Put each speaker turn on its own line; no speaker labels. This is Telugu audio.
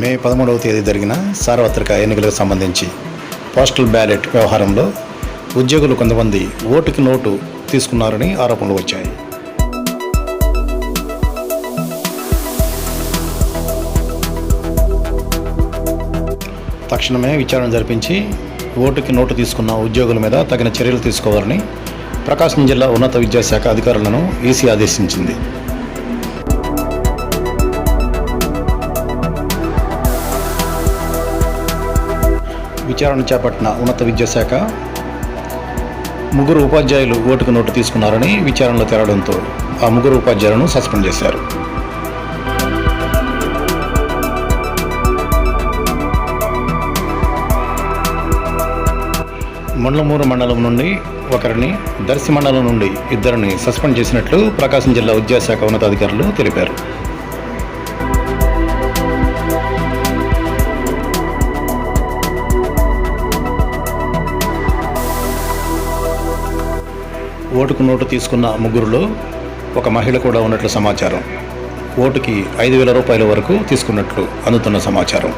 మే పదమూడవ తేదీ జరిగిన సార్వత్రిక ఎన్నికలకు సంబంధించి పోస్టల్ బ్యాలెట్ వ్యవహారంలో ఉద్యోగులు కొంతమంది ఓటుకి నోటు తీసుకున్నారని ఆరోపణలు వచ్చాయి. తక్షణమే విచారణ జరిపించి ఓటుకి నోటు తీసుకున్న ఉద్యోగుల మీద తగిన చర్యలు తీసుకోవాలని ప్రకాశం జిల్లా ఉన్నత విద్యాశాఖ అధికారులను ఈసీ ఆదేశించింది. విచారణ చేపట్టిన ఉన్నత విద్యాశాఖ ముగ్గురు ఉపాధ్యాయులు ఓటుకు నోటు తీసుకున్నారని విచారణలో తేలడంతో ఆ ముగ్గురు ఉపాధ్యాయులను సస్పెండ్ చేశారు. మండలమూరు మండలం నుండి ఒకరిని దర్శి మండలం నుండి ఇద్దరిని సస్పెండ్ చేసినట్లు ప్రకాశం జిల్లా విద్యాశాఖ ఉన్నతాధికారులు తెలిపారు. ఓటుకు నోటు తీసుకున్న ముగ్గురులో ఒక మహిళ కూడా ఉన్నట్లు సమాచారం. ఓటుకి ఐదు వేల రూపాయల వరకు తీసుకున్నట్లు అందుతున్న సమాచారం.